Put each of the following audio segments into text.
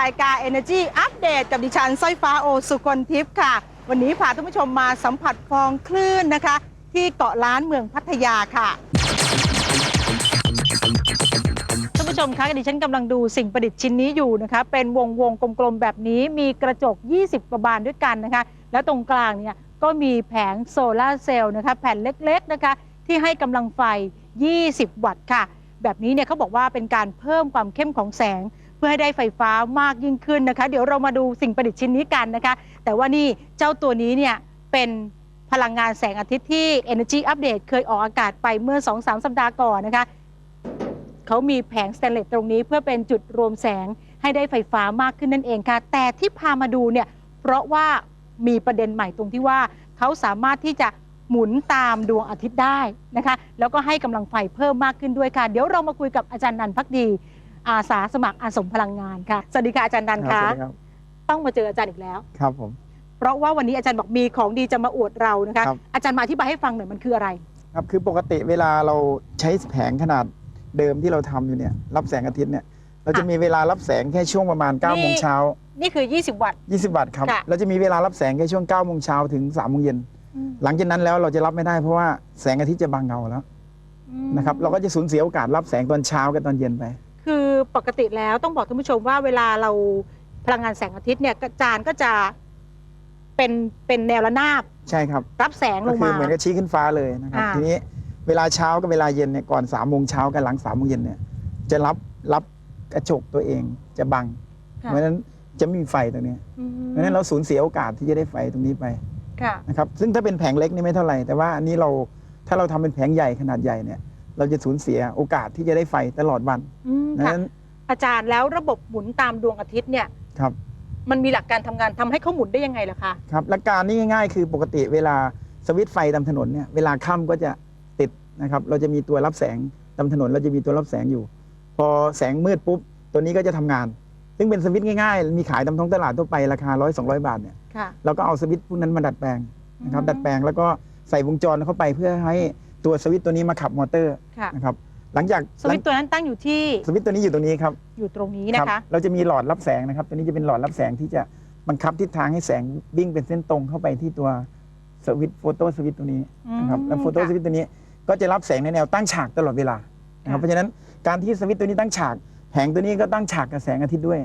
รายการ Energy Update กับดิฉันสร้อยฟ้าโอสุกลทิพย์ค่ะ วันนี้พาท่านผู้ชมมาสัมผัสฟองคลื่นนะคะ ที่เกาะล้านเมืองพัทยาค่ะท่านผู้ชมคะดิฉันกำลังดูสิ่งประดิษฐ์ชิ้นนี้อยู่นะคะ เป็นวงวงกลมๆแบบนี้มีกระจก 20 กว่าบานด้วยกันนะคะ แล้วตรงกลางเนี่ยก็มีแผงโซลาร์เซลล์นะคะแผ่นเล็กๆนะคะ ที่ให้กำลังไฟ 20 วัตต์ค่ะ แบบนี้เนี่ยเขาบอกว่าเป็นการเพิ่มความเข้มของแสง พื่อให้ได้ไฟฟ้ามากยิ่งขึ้นนะคะ เดี๋ยวเรามาดูสิ่งประดิษฐ์ชิ้นนี้กันนะคะ แต่ว่านี่เจ้าตัวนี้เนี่ยเป็นพลังงานแสงอาทิตย์ที่ Energy Update เคยออกอากาศไปเมื่อ 2-3 สัปดาห์ก่อนนะคะเขามีแผงสแตนเลสตรงนี้เพื่อเป็นจุดรวมแสงให้ได้ไฟฟ้ามากขึ้นนั่นเองค่ะ แต่ที่พามาดูเนี่ยเพราะว่ามีประเด็นใหม่ตรงที่ว่าเขาสามารถที่จะหมุนตามดวงอาทิตย์ได้นะคะ แล้วก็ให้กำลังไฟเพิ่มมากขึ้นด้วยค่ะ เดี๋ยวเรามาคุยกับอาจารย์นันพักดี อาสาสมัครอาสมพลังงานค่ะ สวัสดีค่ะอาจารย์นันท์ครัคะบสวัสดีครับต้องมาเจออาจารย์อีกแล้ว ครับผม เพราะว่าวันนี้อาจารย์บอกมีของดีจะมาอวดเรานะคะ ครับ อาจารย์มาอธิบายให้ฟังหน่อยมันคืออะไร ครับคือปกติเวลาเราใช้แผงขนาดเดิมที่เราทำอยู่เนี่ย รับแสงอาทิตย์เนี่ย เราจะค่ะมีเวลารับแสงแค่ช่วงประมาณ9ก้านี่โมงเช้า นี่คือ 20 วัตต์ 20วัตต์ครับ ค่ะ เราจะมีเวลารับแสงแค่ช่วง9ก้าโมงเช้าถึง3ามโมงเย็น หลังจากนั้นแล้วเราจะรับไม่ได้เพราะว่าแสงอาทิตย์จะบังเงาแล้วอืมนะครับ เราก็จะสูญเสียโอกาสรับแสงตอนเช้ากับตอนเย็นไปคือ ปกติแล้วต้องบอกท่านผู้ชมว่าเวลาเราพลังงานแสงอาทิตย์เนี่ยจานก็จะเป็นเป็นแนวระนาบใช่ครับรับแสงลก็งคืมา อเหมือนกับชี้ขึ้นฟ้าเลยนะครับอ่า ทีนี้เวลาเช้ากับเวลาเย็นเนี่ยก่อน3ามโมงเช้ากับหลัง3ามโมงเย็นเนี่ยจะรับรับกระจกตัวเองจะบังค่ะเพราะฉะนั้นจะไม่มีไฟตรงเนี้ยอืมเพราะฉะนั้นเราสูญเสียโอกาสที่จะได้ไฟตรงนี้ไปค่ะ นะครับซึ่งถ้าเป็นแผงเล็กนี่ไม่เท่าไหร่แต่ว่าอันนี้เราถ้าเราทำเป็นแผงใหญ่ขนาดใหญ่เนี่ย เราจะสูญเสียโอกาสที่จะได้ไฟตลอดวันอืมดังค่ะนั้นอาจารย์แล้วระบบหมุนตามดวงอาทิตย์เนี่ย ครับ มันมีหลักการทำงานทำให้เขาหมุนได้ยังไงล่ะคะ ครับหลักการนี่ง่ายๆ คือปกติเวลาสวิตช์ไฟตามถนนเนี่ยเวลาค่ำก็จะติดนะครับเราจะมีตัวรับแสงตามถนนเราจะมีตัวรับแสงอยู่ พอแสงมืดปุ๊บตัวนี้ก็จะทำงาน ซึ่งเป็นสวิตช์ง่ายๆ มีขายตามท้องตลาดทั่วไปราคาร้อยสองบาทเนี่ยค่ะเราก็เอาสวิตช์พวกนั้นมาดัดแปลงนะครับอืมดัดแปลงแล้วก็ใส่วงจรเข้าไปเพื่อให้ ตัวสวิตช์ตัวนี้มาขับมอเตอร์ค่ะ นะครับหลังจากสวิตช์ตัวนั้นตั้งอยู่ที่สวิตช์ตัวนี้อยู่ตรงนี้ครับอยู่ตรงนี้คนะรับคะเราจะมีหลอดรับแสงนะครับ ตัวนี้จะเป็นหลอดรับแสงที่จะบังคับทิศทางให้แสงวิ่งเป็นเส้นตรงเข้าไปที่ตัวสวิตช์โฟโต้สวิตช์ตัวนี้นะครับอืมแล้วโฟโต้ค่ะสวิตช์ตัวนี้ก็จะรับแสงในแนวตั้งฉากตลอดเวลานะครับค่ะ เพราะฉะนั้นการที่สวิตช์ตัวนี้ตั้งฉากแผงตัวนี้ก็ตั้งฉากกับแสงอาทิตย์ด้วย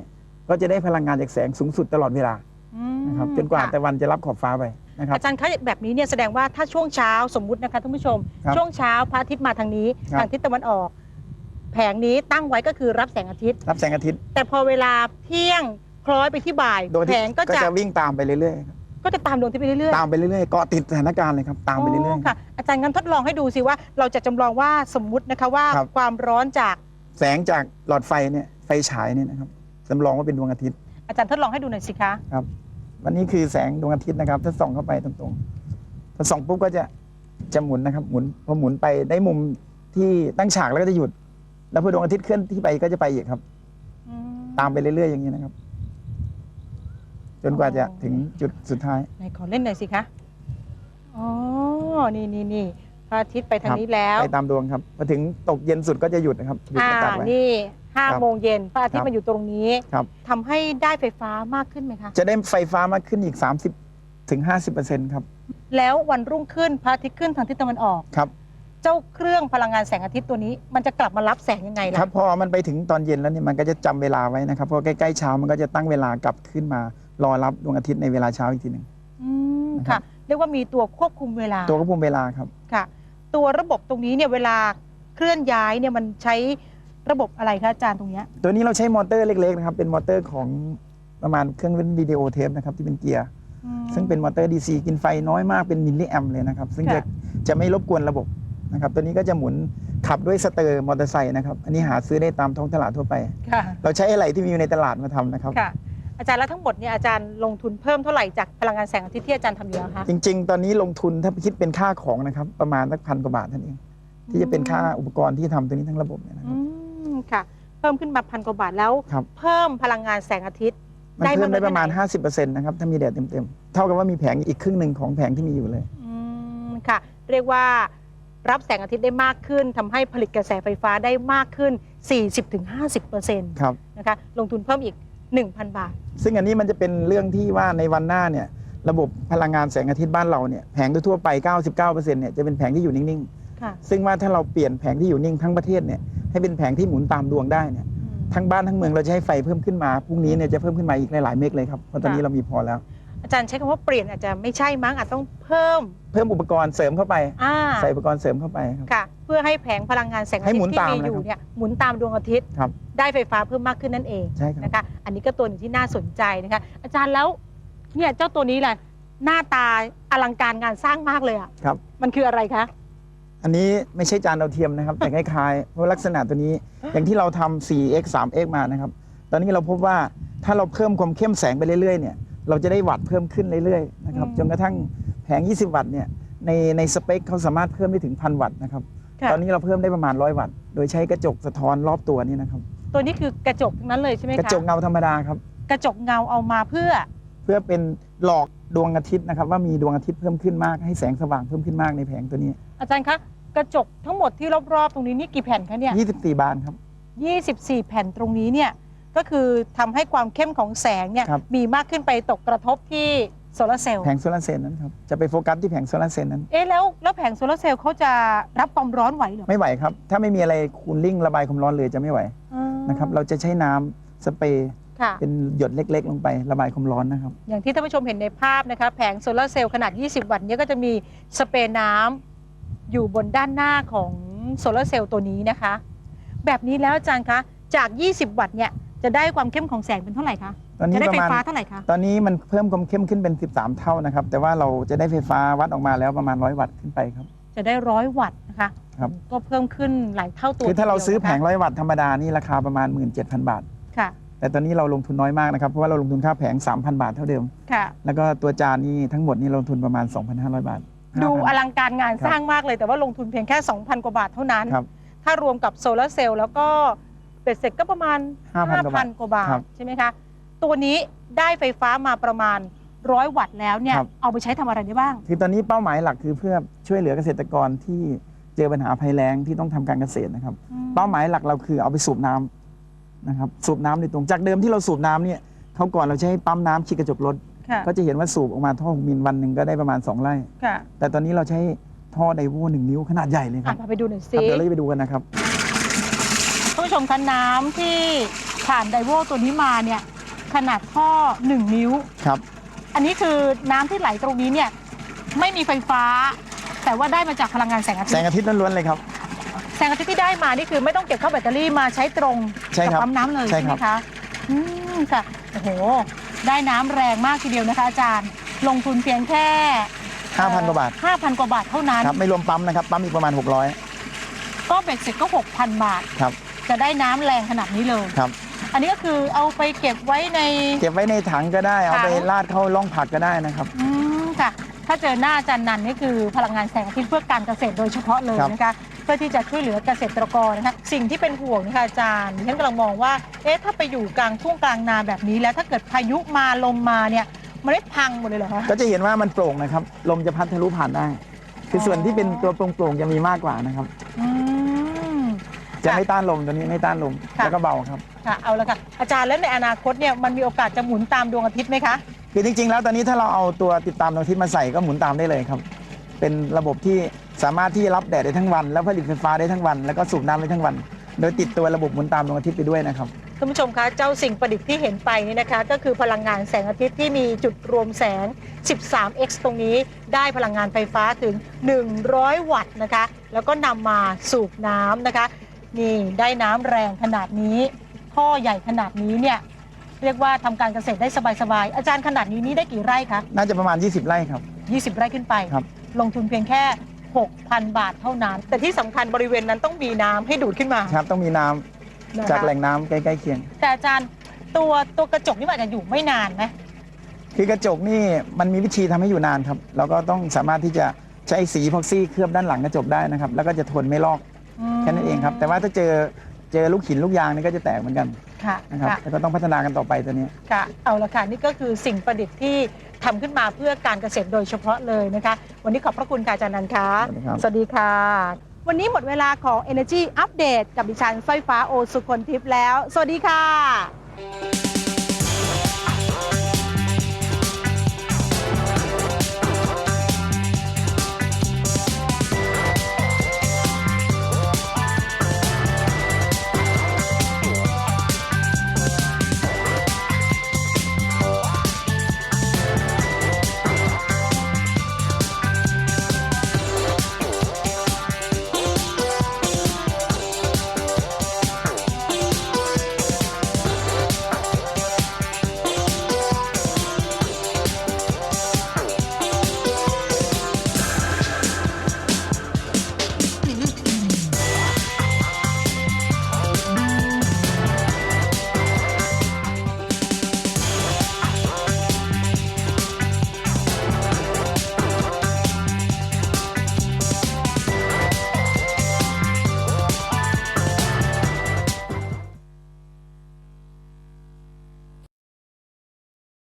ก็จะได้พลังงานจากแสงสูงสุดตลอดเวลาอืมนะครับจนกว่าค่ะแต่วันจะรับขอบฟ้าไป นะครับ อาจารย์คะแบบนี้เนี่ยแสดงว่าถ้าช่วงเช้าสมมุตินะคะท่านผู้ชม ครับช่วงเช้าพระอาทิตย์มาทางนี้ครับ ทางทิศตะวันออก แผงนี้ตั้งไว้ก็คือรับแสงอาทิตย์ รับแสงอาทิตย์แต่พอเวลาเที่ยงคล้อยไปที่บ่าย โดยแผที่งก็ก็จะจะวิ่งตามไปเรื่อยๆครับก็จะตามดวงอาที่ไปเรื่อยๆ ตามไปเรื่อยๆเกาะติดสถานการณ์เลยครับตามไปเรื่อย ค่ะ อาจารย์งั้นทดลองให้ดูสิว่า เราจะจำลองว่าสมมุตินะคะว่าครับ ความร้อนจากๆแสงจากหลอดไฟเนี่ยไฟฉายเนี่ยนะครับจำลองว่าเป็นดวงอาทิตย์ อาจารย์ทดลองให้ดูหน่อยสิคะครับ วันนี้คือแสงดวงอาทิตย์นะครับ ถ้าส่องเข้าไปตรงๆถ้าส่องปุ๊บก็จะจะหมุนนะครับ หมุนพอหมุนไปได้มุมที่ตั้งฉากแล้วก็จะหยุด แล้วพอดวงอาทิตย์เคลื่อนที่ไปก็จะไปอีกครับอืตามไปเรื่อยๆอย่างนี้นะครับ จนกว่าจะถึงจุดสุดท้ายไหนขอเล่นหน่อยสิคะอ๋อนี่นี่นี่ พระอาทิตย์ไปทางครับนี้แล้วไปตามดวงครับพอถึงตกเย็นสุดก็จะหยุดนะครับหยุดอ่าประกาศไว้ นี่ห้าครับโมงเย็นพระอาทิตครัย์บมาอยู่ตรงนี้ครับ ทำให้ได้ไฟฟ้ามากขึ้นไหมคะ จะได้ไฟฟ้ามากขึ้นอีก 30ถึง50%ครับแล้ววันรุ่งขึ้นพระอาทิตย์ขึ้นทางทิศตะวันออก ครับเจ้าเครื่องพลังงานแสงอาทิตย์ตัวนี้ มันจะกลับมารับแสงยังไงคล่ะ รับพอมันไปถึงตอนเย็นแล้วเนี่ยมันก็จะจำเวลาไว้นะครับเพราะใกล้ๆเช้ามันก็จะตั้งเวลากลับขึ้นมารอรับดวงอาทิตย์ในเวลาเช้าอีกทีหนึ่ง อืมนะครับค่ะเรียกว่ามีตัวควบคุมเวลาตัวควบคุมเวลาครับ ค่ะ ตัวระบบตรงนี้เนี่ยเวลาเคลื่อนย้ายเนี่ยมันใช้ระบบอะไรคะอาจารย์ตรงเนี้ยตัวนี้เราใช้มอเตอร์เล็กๆนะครับเป็นมอเตอร์ของประมาณเครื่องเล่นวิดีโอเทปนะครับที่เป็นเกียร์อืม ซึ่งเป็นมอเตอร์ DC กินไฟน้อยมากเป็นมิลลิแอมเลยนะครับ ซึ่งจะค่ะ จะไม่รบกวนระบบนะครับตัวนี้ก็จะหมุนขับด้วยสเตอร์มอเตอร์ไซค์นะครับอันนี้หาซื้อได้ตามท้องตลาดทั่วไป ค่ะเราใช้อะไรที่มีอยู่ในตลาดมาทำนะครับ ค่ะ อาจารย์แล้วทั้งหมดเนี่ยอาจารย์ลงทุนเพิ่มเท่าไหร่จากพลังงานแสงอาทิตย์ที่อาจารย์ทำอยู่แล้วคะจริง ๆ ตอนนี้ลงทุนถ้าคิดเป็นค่าของนะครับ ประมาณสักพันกว่าบาทเท่านั้นเองที่จะเป็นค่าอุปกรณ์ที่ทำตัวนี้ทั้งระบบเนี่ยนะคอืรับ มค่ะ เพิ่มขึ้นมาพันกว่าบาทแล้ว ครับ เพิ่มพลังงานแสงอาทิตย์ มันเพิ่มได้ประมาณได้มากน้อยแค่ไหน 50%นะครับถ้ามีแดดเต็มๆเท่ากับว่ามีแผงอีกครึ่งหนึ่งของแผงที่มีอยู่เลย อืมค่ะ เรียกว่ารับแสงอาทิตย์ได้มากขึ้นทำให้ผลิตกระแสไฟฟ้าได้มากขึ้น 40-50%ครับ นะคะลงทุนเพิ่มอีก 1,000 บาท ซึ่งอันนี้มันจะเป็นเรื่องที่ว่าในวันหน้าเนี่ยระบบพลังงานแสงอาทิตย์บ้านเราเนี่ยแผงทั่วๆไป 99%เนี่ยจะเป็นแผงที่อยู่นิ่งค่ะๆ ซึ่งว่าถ้าเราเปลี่ยนแผงที่อยู่นิ่งทั้งประเทศเนี่ยให้เป็นแผงที่หมุนตามดวงได้เนี่ยอืม ทั้งบ้านทั้งเมืองเราจะให้ไฟเพิ่มขึ้นมาพรุ่งนี้เนี่ยจะเพิ่มขึ้นมาอีกหลายๆเมกเลยครับเพราะตอนนี้ค่ะ เรามีพอแล้ว อาจารย์ใช้คำว่าเปลี่ยนอาจจะไม่ใช่มั้งอาจต้องเพิ่มเพิ่มอุปกรณ์เสริมเข้าไป อ่าใส่อุปกรณ์เสริมเข้าไปครับ ค่ะ เพื่อให้แผงพลังงานแสงอาให้ทิตหมุนย์ที่ตามมีอยู่นะครับเนี่ยหมุนตามดวงอาทิตย์ครับ ได้ไฟฟ้าเพิ่มมากขึ้นนั่นเองใช่ครับ นะคะ อันนี้ก็ตัวหนึ่งที่น่าสนใจนะคะ อาจารย์แล้วเนี่ยเจ้าตัวนี้แหละหน้าตาอลังการงานสร้างมากเลยอะครับ มันคืออะไรคะอันนี้ไม่ใช่จานดาวเทียมนะครับ แต่คล้ายๆเพราะลักษณะตัวนี้อย่างที่เราทำ 4x 3x มานะครับ ตอนนี้เราพบว่าถ้าเราเพิ่มความเข้มแสงไปเรื่อยๆเนี่ย เราจะได้วัตต์เพิ่มขึ้นเรื่อยๆนะครับอืมจนกระทั่งแผง 20 วัตต์เนี่ยในในสเปคเขาสามารถเพิ่มได้ถึงพันวัตต์นะครับค่ะตอนนี้เราเพิ่มได้ประมาณ100วัตต์โดยใช้กระจกสะท้อนรอบตัวนี้นะครับตัวนี้คือกระจกทั้งนั้นเลยใช่ไหมคะกระจกเงาธรรมดาครับกระจกเงาเอามาเพื่อ เพื่อเป็นหลอกดวงอาทิตย์นะครับ ว่ามีดวงอาทิตย์เพิ่มขึ้นมากให้แสงสว่างเพิ่มขึ้นมากในแผงตัวนี้ อาจารย์คะกระจกทั้งหมดที่รอบๆ ตรงนี้นี่กี่แผ่นคะเนี่ย24 บานครับ 24 แผ่นตรงนี้เนี่ย ก็คือทำให้ความเข้มของแสงเนี่ยครับมีมากขึ้นไปตกกระทบที่โซลาร์เซลล์แผงโซลาร์เซลล์นั้นครับจะไปโฟกัสที่แผงโซลาร์เซลล์นั้นเอ๊ะแล้วแล้วแผงโซลาร์เซลล์เขาจะรับความร้อนไหวเหรอไม่ไหวครับ ถ้าไม่มีอะไรคูลลิ่งระบายความร้อนเลยจะไม่ไหวอืมนะครับเราจะใช้น้ำสเปรย์ค่ะเป็นหยดเล็ก ๆ ลงไประบายความร้อนนะครับ อย่างที่ท่านผู้ชมเห็นในภาพนะคะแผงโซลาร์เซลล์ขนาด 20 วัตต์เนี้ก็จะมีสเปรย์น้ำอยู่บนด้านหน้าของโซลาร์เซลล์ตัวนี้นะคะ แบบนี้แล้วอาจารย์คะจาก 20 วัตต์เนี่ย จะได้ความเข้มของแสงเป็นเท่าไหร่คะตอนนี้จะได้ปไฟระมาณฟ้าเท่าไหร่คะตอนนี้มันเพิ่มความเข้มขึ้นเป็น 13 เท่านะครับ แต่ว่าเราจะได้ไฟฟ้าวัดออกมาแล้วประมาณ100วัตต์ขึ้นไปครับ จะได้ร้อยวัตต์นะคะครับ ก็เพิ่มขึ้นหลายเท่าตัวคือถ้าเราซื้อทีแผดียวงนะคะร้อยวัตต์ธรรมดานี่ราคาประมาณ 17,000 บาท ค่ะแต่ตอนนี้เราลงทุนน้อยมากนะครับเพราะว่าเราลงทุนค่าแผง 3,000 บาทเท่าเดิม ค่ะ แล้วก็ตัวจานนี่ทั้งหมดนี่ลงทุนประมาณ 2,500 บาทดู5,000อลังการงานสร้างมากเลย แต่ว่าลงทุนเพียงแค่ 2,000 กว่าบาทเท่านั้น ครับ ถ้ารวมกับโซลาร์เซลล์แล้วก็ เป็ดเสร็จก็ประมาณ5,000กว่าบาท5,000กว่าบาทครับใช่ไหมคะตัวนี้ได้ไฟฟ้ามาประมาณร้อยวัตต์แล้วเนี่ยครับ เอาไปใช้ทำอะไรได้บ้าง คือตอนนี้เป้าหมายหลักคือเพื่อช่วยเหลือเกษตรกรที่เจอปัญหาภัยแล้งที่ต้องทำการเกษตรนะครับ เป้าหมายหลักเราคือเอาไปสูบน้ำนะครับสูบน้ำในตรงจากเดิมที่เราสูบน้ำเนี่ยเขาก่อนเราใช้ปั๊มน้ำขีดกระจกรถค่ะก็จะเห็นว่าสูบออกมาท่อหกมิลวันหนึ่งก็ได้ประมาณ 2 ไร่ ค่ะแต่ตอนนี้เราใช้ท่อไดโวหนึ่งนิ้วขนาดใหญ่เลยคอะรับพาไปดูหน่อยคสิรับเดี๋ยวเราจะไปดูกันนะครับท่าน ผู้ชมคะน้ำที่ผ่านไดโวตัวนี้มาเนี่ยขนาดท่อ1 นิ้ว ครับ อันนี้คือน้ำที่ไหลตรงนี้เนี่ยไม่มีไฟฟ้า แต่ว่าได้มาจากพลังงานแสงอาทิแสตงย์อาทิตย์ล้วนๆเลยครับ แสงอาทิตย์ที่ได้มานี่คือไม่ต้องเก็บเข้าแบตเตอรี่มาใช้ตรงใช่กัครับปั๊มน้ำเลยใช่ใช่ไหครัมบคะอืมค่ะโอ้โหได้น้ำแรงมากทีเดียวนะคะอาจารย์ ลงทุนเพียงแค่5,000กว่าบาท5,000กว่าบาทเท่านั้น ครับไม่รวมปั๊มนะครับปั๊มอีกประมาณก็เบ็ดเสร็จก็6,000 บาท600ครับ จะได้น้ำแรงขนาดนี้เลย ครับ อันนี้ก็คือเอาไปเก็บไว้ใน เก็บไว้ในถังก็ได้ เอาไปถัง ราดเข้าร่องผักก็ได้นะครับ อืมค่ะ ถ้าเจอหน้าอาจารย์นันนี่คือพลังงานแสงอาทิตย์เพื่อการเกษตรโดยเฉพาะเลยครับ นะคะ เพื่อที่จะช่วยเหลือเกษตรกรนะคะ สิ่งที่เป็นห่วงนะคะอาจารย์ดิฉันกำลังมองว่า เอ๊ะ ถ้าไปอยู่กลางทุ่งกลางนาแบบนี้แล้ว ถ้าเกิดพายุมาลมมาเนี่ยมันไม่พังหมดเลยเหรอคะ ก็จะเห็นว่ามันโปร่งนะครับ ลมจะพัดทะลุผ่านได้ คือส่วนที่เป็นตัวโปร่งๆจะมีมากกว่านะครับ อืม จะไม่ต้านลมตัวนี้ไม่ต้านลมค่ะ แล้วก็เบาครับ ค่ะเอาละค่ะอาจารย์แล้วในอนาคตเนี่ยมันมีโอกาสจะหมุนตามดวงอาทิตย์ไหมคะ คือจริงๆ แล้วตอนนี้ถ้าเราเอาตัวติดตามดวงอาทิตย์มาใส่ก็หมุนตามได้เลยครับ เป็นระบบที่สามารถที่รับแดดได้ทั้งวัน แล้วผลิตไฟฟ้าได้ทั้งวัน แล้วก็สูบน้ำได้ทั้งวัน โดยติดตัวระบบหมุนตามดวงอาทิตย์ไปด้วยนะครับ ท่านผู้ชมคะ เจ้าสิ่งประดิษฐ์ที่เห็นไปนี่นะคะ ก็คือพลังงานแสงอาทิตย์ที่มีจุดรวมแสง 13x ตรงนี้ได้พลังงานไฟฟ้าถึง 100 วัตต์นะคะ แล้วก็นำมาสูบน้ำนะคะ นี่ได้น้ำแรงขนาดนี้ ท่อใหญ่ขนาดนี้เนี่ยเรียกว่าทำการเกษตรได้สบายๆอาจารย์ขนาดนี้นี่ได้กี่ไร่คะ น่าจะประมาณ 20 ไร่ครับ 20 ไร่ขึ้นไป ครับ ลงทุนเพียงแค่ 6,000 บาทเท่านั้น แต่ที่สำคัญบริเวณนั้นต้องมีน้ำให้ดูดขึ้นมาครับ ต้องมีน้ำนะคะจากแหล่งน้ำใกล้ๆเคียง แต่อาจารย์ตัวตัวกระจกนี่มันอาจจะอยู่ไม่นานไหมคือกระจกนี่มันมีวิธีทำให้อยู่นานครับเราก็ต้องสามารถที่จะใช้สีพ็อกซี่เคลือบด้านหลังกระจกได้นะครับ แล้วก็จะทนไม่ลอกอืม แค่นั้นเองครับ แต่ว่าถ้าเจอเจอลูกหินลูกยางนี่ก็จะแตกเหมือนกันค่ะนะครับค่ะแล้วก็ต้องพัฒนากันต่อไปตัวนี้ค่ะ เอาละค่ะนี่ก็คือสิ่งประดิษฐ์ที่ทำขึ้นมาเพื่อการเกษตรโดยเฉพาะเลยนะคะ วันนี้ขอบพระคุณค่ะอาจารย์นันท์คะสวัสดีครับสวัสดีค่ะ วันนี้หมดเวลาของ Energy Update กับดิฉันสร้อยฟ้าโอสุคนทิพย์แล้ว สวัสดีค่ะ